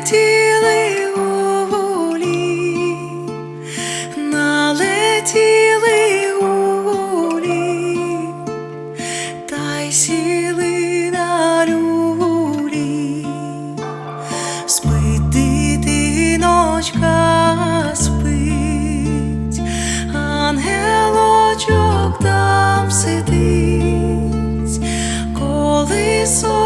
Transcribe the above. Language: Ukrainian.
Налетіли улі, налетіли улі, та й сіли на люлі, спити дитиночка, спить, ангелочок там сидить, коли сон.